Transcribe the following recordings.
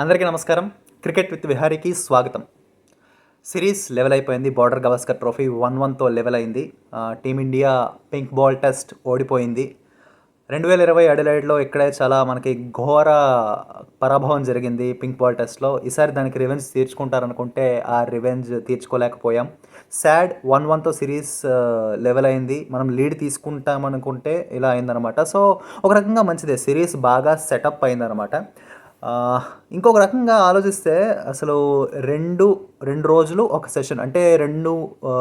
అందరికీ నమస్కారం. Cricket with విహారీకి స్వాగతం. సిరీస్ లెవెల్ అయిపోయింది. బార్డర్ గవాస్కర్ ట్రోఫీ వన్ వన్తో లెవెల్ అయింది. Team India pink ball test ఓడిపోయింది. రెండు వేల ఇరవై అడిలైడ్లో ఇక్కడే చాలా మనకి ఘోర పరాభవం జరిగింది పింక్ బాల్ టెస్ట్లో. ఈసారి దానికి రివెంజ్ తీర్చుకుంటారనుకుంటే ఆ రివెంజ్ తీర్చుకోలేకపోయాం. సాడ్ వన్ వన్తో సిరీస్ లెవెల్ అయింది. మనం లీడ్ తీసుకుంటామనుకుంటే ఇలా అయిందనమాట. సో ఒక రకంగా మంచిదే. సిరీస్ బాగా సెటప్ అయిందనమాట. ఇంకొక రకంగా ఆలోచిస్తే అసలు రెండు రెండు రోజులు ఒక సెషన్ అంటే రెండు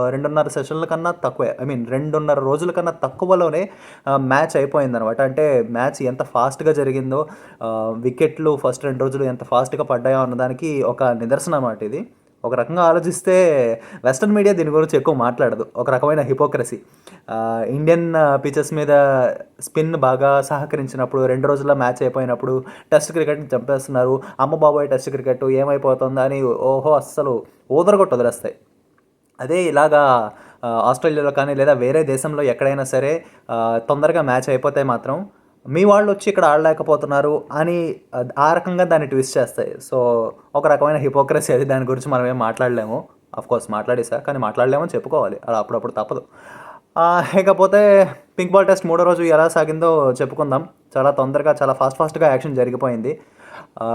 రెండున్నర సెషన్ల కన్నా తక్కువే. ఐ మీన్ రెండున్నర రోజుల కన్నా తక్కువలోనే మ్యాచ్ అయిపోయిందనమాట. అంటే మ్యాచ్ ఎంత ఫాస్ట్గా జరిగిందో వికెట్లు ఫస్ట్ రెండు రోజులు ఎంత ఫాస్ట్గా పడ్డాయో అన్నదానికి ఒక నిదర్శనం అన్నమాట ఇది. ఒక రకంగా ఆలోచిస్తే వెస్ట్రన్ మీడియా దీని గురించి ఎక్కువ మాట్లాడదు. ఒక రకమైన హిపోక్రసీ ఇండియన్ పిచెస్ మీద స్పిన్ బాగా సహకరించినప్పుడు రెండు రోజుల్లో మ్యాచ్ అయిపోయినప్పుడు టెస్ట్ క్రికెట్ని చంపేస్తున్నారు. అమ్మ బాబాయ్ టెస్ట్ క్రికెట్ ఏమైపోతుందా అని ఓహో అస్సలు ఊదరగొట్టు వదిలేస్తాయి అదే ఇలాగా ఆస్ట్రేలియాలో కానీ లేదా వేరే దేశంలో ఎక్కడైనా సరే తొందరగా మ్యాచ్ అయిపోతే మాత్రం మీ వాళ్ళు వచ్చి ఇక్కడ ఆడలేకపోతున్నారు అని ఆ, రకంగా దాన్ని ట్విస్ట్ చేస్తాయి. సో ఒక రకమైన హిపోక్రసీ అది. దాని గురించి మనం ఏం మాట్లాడలేము. కోర్స్ మాట్లాడేసా కానీ మాట్లాడలేమని చెప్పుకోవాలి. అలా అప్పుడప్పుడు తప్పదు. ఇకపోతే పింక్ బాల్ టెస్ట్ మూడో రోజు ఎలా సాగిందో చెప్పుకుందాం. చాలా తొందరగా చాలా ఫాస్ట్ ఫాస్ట్గా యాక్షన్ జరిగిపోయింది.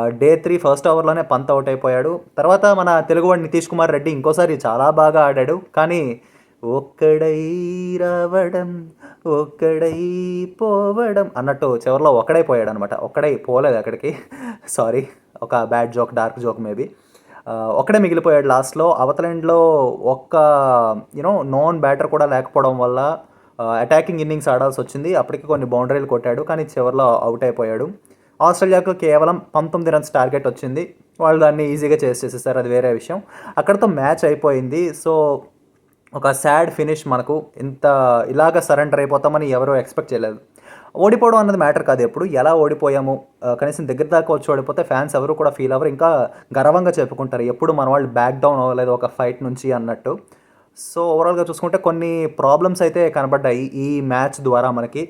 డే త్రీ ఫస్ట్ ఓవర్లోనే పంత్ అవుట్ అయిపోయాడు. తర్వాత మన తెలుగువాడు నితీష్ కుమార్ రెడ్డి ఇంకోసారి చాలా బాగా ఆడాడు. కానీ ఒక్కడై రావడం ఒక్కడై పోవడం అన్నట్టు చివరిలో ఒక్కడైపోయాడు అనమాట ఒక్కడై పోలేదు అక్కడికి. సారీ ఒక bad joke dark joke maybe ఒక్కడే మిగిలిపోయాడు లాస్ట్లో. అవతల ఎండ్లో ఒక్క యూనో నోన్ బ్యాటర్ కూడా లేకపోవడం వల్ల అటాకింగ్ ఇన్నింగ్స్ ఆడాల్సి వచ్చింది అప్పటికి కొన్ని బౌండరీలు కొట్టాడు కానీ చివరిలో అవుట్ అయిపోయాడు. ఆస్ట్రేలియాకు కేవలం పంతొమ్మిది రన్స్ టార్గెట్ వచ్చింది. వాళ్ళు దాన్ని ఈజీగా చేసి చేసేసారు అది వేరే విషయం. అక్కడతో మ్యాచ్ అయిపోయింది. సో ఒక సాడ్ ఫినిష్ మనకు ఇంత ఇలాగ సరెండర్ అయిపోతామని ఎవరూ ఎక్స్పెక్ట్ చేయలేదు. ఓడిపోవడం అన్నది మ్యాటర్ కాదు ఎప్పుడు ఎలా ఓడిపోయాము కనీసం దగ్గర దాకా వచ్చి ఓడిపోతే ఫ్యాన్స్ ఎవరు కూడా ఫీల్ అవ్వరు ఇంకా గర్వంగా చెప్పుకుంటారు ఎప్పుడు మన వాళ్ళు బ్యాక్ డౌన్ అవ్వలేదు ఒక ఫైట్ నుంచి అన్నట్టు. సో ఓవరాల్గా చూసుకుంటే కొన్ని ప్రాబ్లమ్స్ అయితే కనబడ్డాయి ఈ మ్యాచ్ ద్వారా మనకి.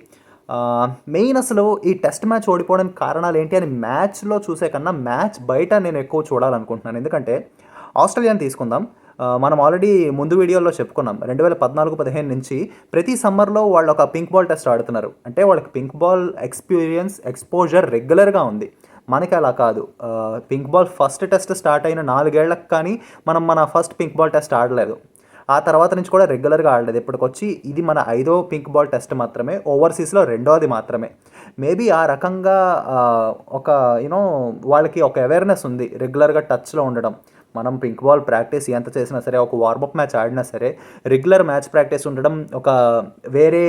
మెయిన్ అసలు ఈ టెస్ట్ మ్యాచ్ ఓడిపోవడానికి కారణాలు ఏంటి అని మ్యాచ్లో చూసే కన్నా మ్యాచ్ బయట నేను ఎక్కువ చూడాలనుకుంటున్నాను. ఎందుకంటే ఆస్ట్రేలియాని తీసుకుందాం. మనం ఆల్రెడీ ముందు వీడియోలో చెప్పుకున్నాం. రెండు వేల పద్నాలుగు పదిహేను నుంచి ప్రతి సమ్మర్లో వాళ్ళు ఒక పింక్ బాల్ టెస్ట్ ఆడుతున్నారు. అంటే వాళ్ళకి పింక్ బాల్ ఎక్స్పీరియన్స్ ఎక్స్పోజర్ రెగ్యులర్గా ఉంది. మనకి అలా కాదు. Pink ball first test start అయిన నాలుగేళ్ళకు కానీ మనం మన ఫస్ట్ పింక్ బాల్ టెస్ట్ ఆడలేదు. ఆ తర్వాత నుంచి కూడా రెగ్యులర్గా ఆడలేదు. ఇప్పటికొచ్చి ఇది మన ఐదో పింక్ బాల్ టెస్ట్ మాత్రమే. ఓవర్సీస్లో రెండోది మాత్రమే. మేబీ ఆ రకంగా ఒక యూనో వాళ్ళకి ఒక అవేర్నెస్ ఉంది రెగ్యులర్గా టచ్లో ఉండడం. మనం పింక్ బాల్ ప్రాక్టీస్ ఎంత చేసినా సరే ఒక వార్మప్ మ్యాచ్ ఆడినా సరే రెగ్యులర్ మ్యాచ్ ప్రాక్టీస్ ఉండడం ఒక వేరే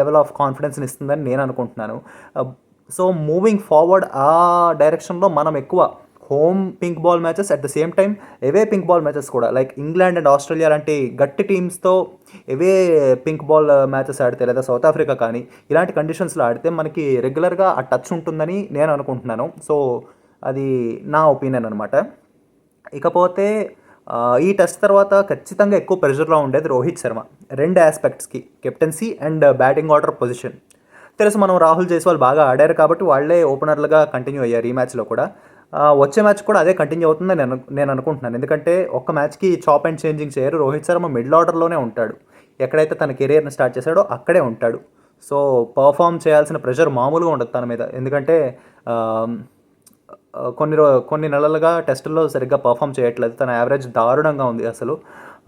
లెవెల్ ఆఫ్ కాన్ఫిడెన్స్ని ఇస్తుందని నేను అనుకుంటున్నాను. సో మూవింగ్ ఫార్వర్డ్ ఆ డైరెక్షన్లో మనం ఎక్కువ home pink ball matches at the same time away pink ball matches కూడా లైక్ ఇంగ్లాండ్ అండ్ ఆస్ట్రేలియా లాంటి గట్టి టీమ్స్తో away pink ball matches uh, ఆడితే లేదా సౌత్ ఆఫ్రికా కానీ ఇలాంటి కండిషన్స్లో ఆడితే మనకి రెగ్యులర్గా ఆ టచ్ ఉంటుందని నేను అనుకుంటున్నాను. సో అది నా ఒపీనియన్ అనమాట ఇకపోతే ఈ టెస్ట్ తర్వాత ఖచ్చితంగా ఎక్కువ ప్రెషర్లో ఉండేది రోహిత్ శర్మ. రెండు ఆస్పెక్ట్స్కి captaincy and batting order position తెలుసు మనం రాహుల్ జైస్వాల్ బాగా ఆడారు కాబట్టి వాళ్ళే ఓపెనర్లుగా కంటిన్యూ అయ్యారు ఈ మ్యాచ్లో కూడా. వచ్చే మ్యాచ్ కూడా అదే కంటిన్యూ అవుతుందని నేను అను- నేను అనుకుంటున్నాను. ఎందుకంటే ఒక్క మ్యాచ్కి చాప్ అండ్ చేంజింగ్ చేయరు. రోహిత్ శర్మ మిడిల్ ఆర్డర్లోనే ఉంటాడు. ఎక్కడైతే తన కెరియర్ని స్టార్ట్ చేశాడో అక్కడే ఉంటాడు. సో పర్ఫామ్ చేయాల్సిన ప్రెషర్ మామూలుగా ఉండదు తన మీద. ఎందుకంటే కొన్ని రో కొన్ని నెలలుగా టెస్టుల్లో సరిగ్గా పర్ఫామ్ చేయట్లేదు. తన యావరేజ్ దారుణంగా ఉంది అసలు.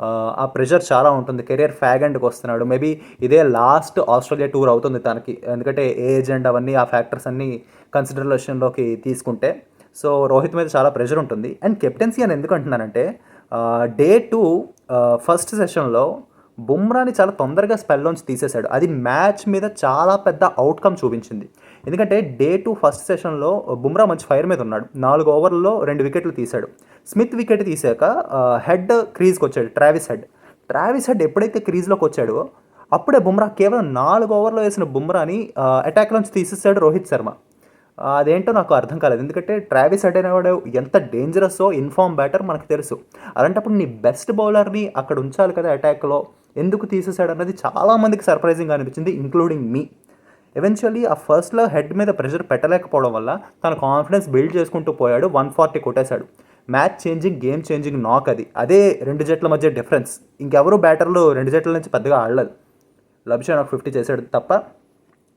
ఆ, ప్రెషర్ చాలా ఉంటుంది. కెరియర్ ఫ్యాగ్ అండ్కి వస్తున్నాడు. మేబీ ఇదే లాస్ట్ ఆస్ట్రేలియా టూర్ అవుతుంది తనకి. ఎందుకంటే ఏజ్ అండ్ అవన్నీ ఆ ఫ్యాక్టర్స్ అన్నీ కన్సిడరేషన్లోకి తీసుకుంటే. సో రోహిత్ మీద చాలా ప్రెషర్ ఉంటుంది. అండ్ కెప్టెన్సీ అని ఎందుకు అంటున్నానంటే డే టూ ఫస్ట్ సెషన్లో బుమ్రాని చాలా తొందరగా స్పెల్లోంచి తీసేశాడు. అది మ్యాచ్ మీద చాలా పెద్ద అవుట్కమ్ చూపించింది. ఎందుకంటే డే టూ ఫస్ట్ సెషన్లో బుమ్రా మంచి ఫైర్ మీద ఉన్నాడు. నాలుగు ఓవర్లలో రెండు వికెట్లు తీశాడు. స్మిత్ వికెట్ తీసాక హెడ్ క్రీజ్కి వచ్చాడు ట్రావిస్ హెడ్ ట్రావిస్ హెడ్ ఎప్పుడైతే క్రీజ్లోకి వచ్చాడో అప్పుడే బుమ్రా కేవలం నాలుగు ఓవర్లో వేసిన బుమ్రాని అటాక్ నుంచి తీసేసాడు రోహిత్ శర్మ. Uh, అదేంటో నాకు అర్థం కాలేదు. ఎందుకంటే ట్రావిస్ హెడ్ అనేవాడు ఎంత డేంజరస్సో ఇన్ఫార్మ్ బ్యాటర్ మనకు తెలుసు. అలాంటప్పుడు నీ బెస్ట్ బౌలర్ని అక్కడ ఉంచాలి కదా అటాక్లో ఎందుకు తీసేశాడు అన్నది చాలామందికి సర్ప్రైజింగ్ అనిపించింది ఇంక్లూడింగ్ మీ ఎవెన్చువల్లీ ఆ ఫస్ట్లో హెడ్ మీద ప్రెషర్ పెట్టలేకపోవడం వల్ల తన కాన్ఫిడెన్స్ బిల్డ్ చేసుకుంటూ పోయాడు వన్ ఫార్టీ కొట్టేశాడు. Match changing game changing knock అది. అదే రెండు జట్ల మధ్య డిఫరెన్స్ ఇంకెవరు బ్యాటర్లు రెండు జట్ల నుంచి పెద్దగా ఆడలేదు. లబ్షా నాకు ఫిఫ్టీ చేశాడు తప్ప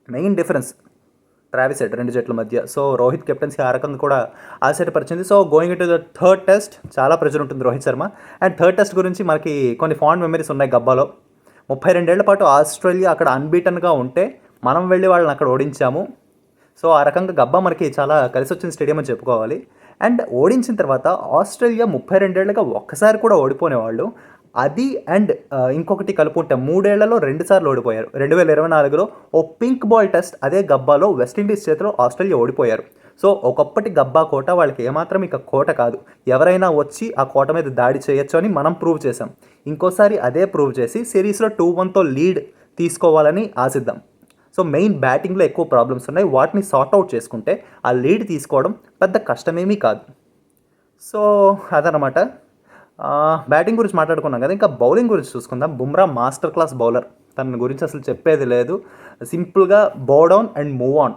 మెయిన్ డిఫరెన్స్ ట్రావిస్ హెడ్ రెండు జట్ల మధ్య. సో రోహిత్ కెప్టెన్సీ ఆ రకంగా కూడా ఆశ్చర్యపరిచింది so going to the third test చాలా ప్రెజర్ ఉంటుంది Rohit Sharma. And third test గురించి మనకి కొన్ని ఫాండ్ మెమరీస్ ఉన్నాయి గబ్బాలో. ముప్పై రెండేళ్ళ పాటు ఆస్ట్రేలియా అక్కడ అన్బీటన్గా ఉంటే మనం వెళ్ళి వాళ్ళని అక్కడ ఓడించాము. సో ఆ రకంగా గబ్బా మనకి చాలా కలిసి వచ్చిన స్టేడియం అని చెప్పుకోవాలి. అండ్ ఓడించిన తర్వాత ఆస్ట్రేలియా ముప్పై రెండేళ్ళుగా ఒక్కసారి కూడా ఓడిపోనేవాళ్ళు. అది అండ్ ఇంకొకటి కలుపుకుంటే మూడేళ్ళలో రెండు సార్లు ఓడిపోయారు. రెండు వేల ఇరవై నాలుగులో ఓ పింక్ బాల్ టెస్ట్ అదే గబ్బాలో వెస్టిండీస్ చేతిలో ఆస్ట్రేలియా ఓడిపోయారు. సో ఒకప్పటి గబ్బా కోట వాళ్ళకి ఏమాత్రం ఇక కోట కాదు. ఎవరైనా వచ్చి ఆ కోట మీద దాడి చేయొచ్చు అని మనం ప్రూవ్ చేసాం ఇంకోసారి అదే ప్రూవ్ చేసి సిరీస్లో టూ వన్తో లీడ్ తీసుకోవాలని ఆశిద్దాం. సో మెయిన్ బ్యాటింగ్లో ఎక్కువ ప్రాబ్లమ్స్ ఉన్నాయి. వాటిని సార్ట్ అవుట్ చేసుకుంటే ఆ లీడ్ తీసుకోవడం పెద్ద కష్టమేమీ కాదు. సో అదనమాట బ్యాటింగ్ గురించి మాట్లాడుకున్నాం కదా ఇంకా బౌలింగ్ గురించి చూసుకుందాం. బుమ్రా మాస్టర్ క్లాస్ బౌలర్ తన గురించి అసలు చెప్పేది లేదు. సింపుల్గా బోడౌన్ అండ్ మూవ్ ఆన్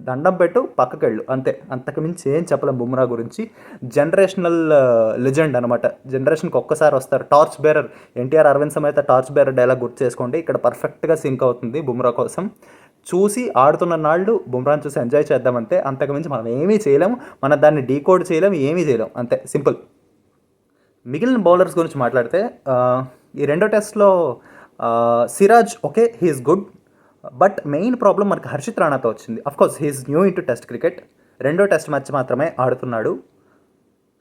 దండం పెట్టు పక్కకెళ్ళు. అంతే. అంతకు మించి ఏం చెప్పలేం బుమ్రా గురించి. జనరేషనల్ లెజెండ్ అనమాట జనరేషన్కి ఒక్కసారి వస్తారు. టార్చ్ బేరర్ ఎన్టీఆర్ అరవింద్ సమేత టార్చ్ బేరర్ డైలాగ్ గుర్తు చేసుకోండి. ఇక్కడ పర్ఫెక్ట్గా సింక్ అవుతుంది బుమ్రా కోసం. చూసి ఆడుతున్న నాళ్ళు బుమ్రాని చూసి ఎంజాయ్ చేద్దామంతే. అంతకుమించి మనం ఏమీ చేయలేము. మనం దాన్ని డీకోడ్ చేయలేము ఏమీ చేయలేము. అంతే. సింపుల్ మిగిలిన బౌలర్స్ గురించి మాట్లాడితే ఈ రెండో టెస్ట్లో Siraj okay he's good but main problem మనకి హర్షిత్ రాణాతో వచ్చింది. Of course he's new into test cricket రెండో టెస్ట్ మ్యాచ్ మాత్రమే ఆడుతున్నాడు.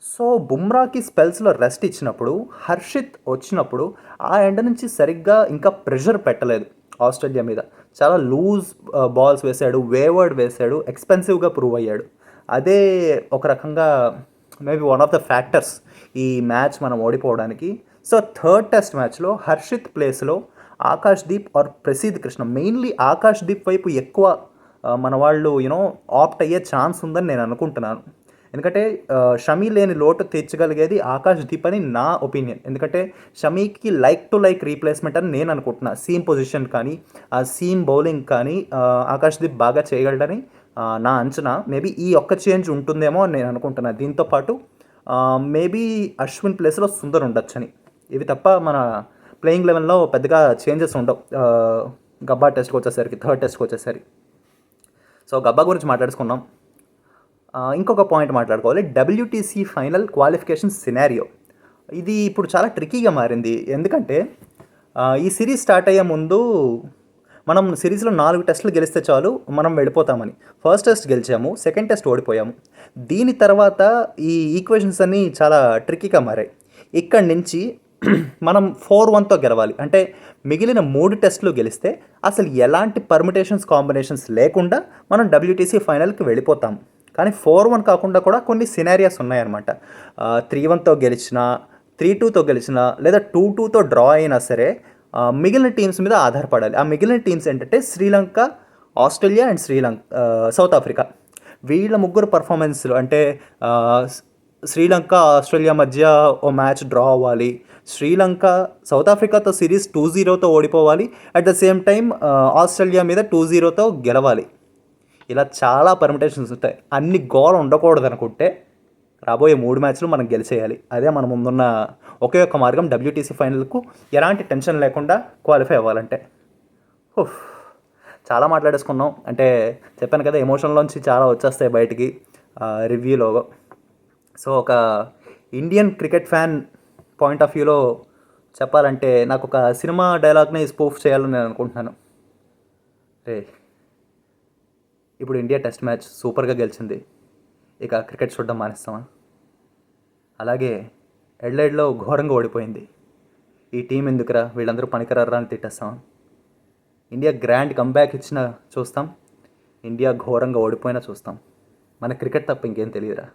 సో బుమ్రాకి స్పెల్స్లో రెస్ట్ ఇచ్చినప్పుడు హర్షిత్ వచ్చినప్పుడు ఆ ఎండ నుంచి సరిగ్గా ఇంకా ప్రెషర్ పెట్టలేదు ఆస్ట్రేలియా మీద. చాలా లూజ్ బాల్స్ వేశాడు వేవర్డ్ వేశాడు ఎక్స్పెన్సివ్గా ప్రూవ్ అయ్యాడు. అదే ఒక రకంగా maybe one of the factors ఈ మ్యాచ్ మనం ఓడిపోవడానికి. సో థర్డ్ టెస్ట్ మ్యాచ్లో హర్షిత్ ప్లేస్లో ఆకాష్ దీప్ ఆర్ ప్రసీద్ కృష్ణ మెయిన్లీ ఆకాష్ దీప్ వైపు ఎక్కువ మన వాళ్ళు యూనో ఆప్ట్ అయ్యే ఛాన్స్ ఉందని నేను అనుకుంటున్నాను. ఎందుకంటే షమీ లేని లోటు తీర్చగలిగేది ఆకాష్ దీప్ అని నా ఒపీనియన్ ఎందుకంటే షమీకి లైక్ టు లైక్ రీప్లేస్మెంట్ అని నేను అనుకుంటున్నా. సీమ్ పొజిషన్ కానీ ఆ సీమ్ బౌలింగ్ కానీ ఆకాష్ దీప్ బాగా చేయగలడని నా అంచనా మేబీ ఈ ఒక్క చేంజ్ ఉంటుందేమో అని నేను అనుకుంటున్నాను దీంతో పాటు మేబీ అశ్విన్ ప్లేస్లో సుందర్ ఉండొచ్చని. ఇవి తప్ప మన ప్లేయింగ్ లెవెన్లో పెద్దగా చేంజెస్ ఉండవు. గబ్బా టెస్ట్కి వచ్చేసరికి థర్డ్ టెస్ట్కి వచ్చేసరికి. సో గబ్బా గురించి మాట్లాడుకున్నాం ఇంకొక పాయింట్ మాట్లాడుకోవాలి. WTC final qualification scenario. ఇది ఇప్పుడు చాలా ట్రిక్కీగా మారింది. ఎందుకంటే ఈ సిరీస్ స్టార్ట్ అయ్యే ముందు మనం సిరీస్లో నాలుగు టెస్టులు గెలిస్తే చాలు మనం వెళ్ళిపోతామని. ఫస్ట్ టెస్ట్ గెలిచాము సెకండ్ టెస్ట్ ఓడిపోయాము. దీని తర్వాత ఈ ఈక్వేషన్స్ అన్నీ చాలా ట్రిక్కీగా మారాయి. ఇక్కడి నుంచి మనం ఫోర్ వన్తో గెలవాలి. అంటే మిగిలిన మూడు టెస్టులు గెలిస్తే అసలు ఎలాంటి పర్మిటేషన్స్ కాంబినేషన్స్ లేకుండా మనం డబ్ల్యూటీసీ ఫైనల్కి వెళ్ళిపోతాం. కానీ ఫోర్ వన్ కాకుండా కూడా కొన్ని సినారియాస్ ఉన్నాయన్నమాట. త్రీ వన్తో గెలిచిన త్రీ టూతో గెలిచిన లేదా టూ టూతో డ్రా అయినా సరే మిగిలిన టీమ్స్ మీద ఆధారపడాలి. ఆ మిగిలిన టీమ్స్ ఏంటంటే Sri Lanka Australia and Sri Lanka South Africa. వీళ్ళ ముగ్గురు పర్ఫార్మెన్స్లు అంటే శ్రీలంక ఆస్ట్రేలియా మధ్య ఓ మ్యాచ్ డ్రా అవ్వాలి. శ్రీలంక సౌత్ ఆఫ్రికాతో సిరీస్ టూ జీరోతో ఓడిపోవాలి. At the same time Australia మీద టూ జీరోతో గెలవాలి. ఇలా చాలా పర్మిటేషన్స్ ఉంటాయి. అన్ని గోల్ ఉండకూడదు అనుకుంటే రాబోయే మూడు మ్యాచ్లు మనం గెలిచేయాలి. అదే మన ముందున్న ఒకే ఒక్క మార్గం డబ్ల్యూటీసీ ఫైనల్కు ఎలాంటి టెన్షన్ లేకుండా క్వాలిఫై అవ్వాలంటే. ఉఫ్. చాలా మాట్లాడేసుకున్నాం. అంటే చెప్పాను కదా ఎమోషన్లోంచి చాలా వచ్చేస్తాయి బయటికి రివ్యూలో సో ఒక Indian cricket fan point of వ్యూలో చెప్పాలంటే నాకు ఒక సినిమా డైలాగ్ని స్పూఫ్ చేయాలని నేను అనుకుంటున్నాను. రే ఇప్పుడు ఇండియా టెస్ట్ మ్యాచ్ సూపర్గా గెలిచింది. ఇక క్రికెట్ చూడడం మానేస్తామా? అలాగే ఎడ్లైడ్లో ఘోరంగా ఓడిపోయింది. ఈ టీం ఎందుకురా? వీళ్ళందరూ పనికిరారా అని తిట్టేస్తాం ఇండియా గ్రాండ్ కంబ్యాక్ ఇచ్చిన చూస్తాం. ఇండియా ఘోరంగా ఓడిపోయినా చూస్తాం. మన క్రికెట్ తప్ప ఇంకేం తెలియదురా.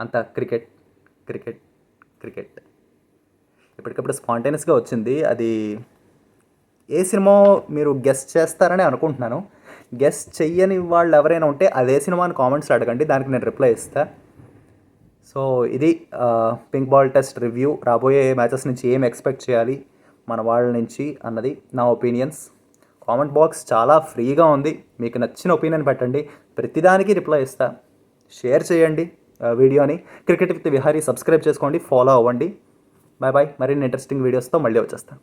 అంత క్రికెట్ క్రికెట్ క్రికెట్. ఇప్పటికప్పుడు స్పాంటేనియస్గా వచ్చింది. అది ఏ సినిమా మీరు గెస్ట్ చేస్తారని అనుకుంటున్నాను. గెస్ట్ చెయ్యని వాళ్ళు ఎవరైనా ఉంటే అదే సినిమాని కామెంట్స్లో అడగండి దానికి నేను రిప్లై ఇస్తాను సో ఇది పింక్ బాల్ టెస్ట్ రివ్యూ. రాబోయే మ్యాచెస్ నుంచి ఏం ఎక్స్పెక్ట్ చేయాలి మన వాళ్ళ నుంచి అన్నది నా ఒపీనియన్స్. కామెంట్ బాక్స్ చాలా ఫ్రీగా ఉంది మీకు నచ్చిన ఒపీనియన్ పెట్టండి ప్రతిదానికి రిప్లై ఇస్తా. షేర్ చేయండి వీడియోని. క్రికెట్ విత్ విహారీ సబ్స్క్రైబ్ చేసుకోండి ఫాలో అవ్వండి. బాయ్ బాయ్ మరిన్ని ఇంట్రెస్టింగ్ వీడియోస్తో మళ్ళీ వచ్చేస్తాను.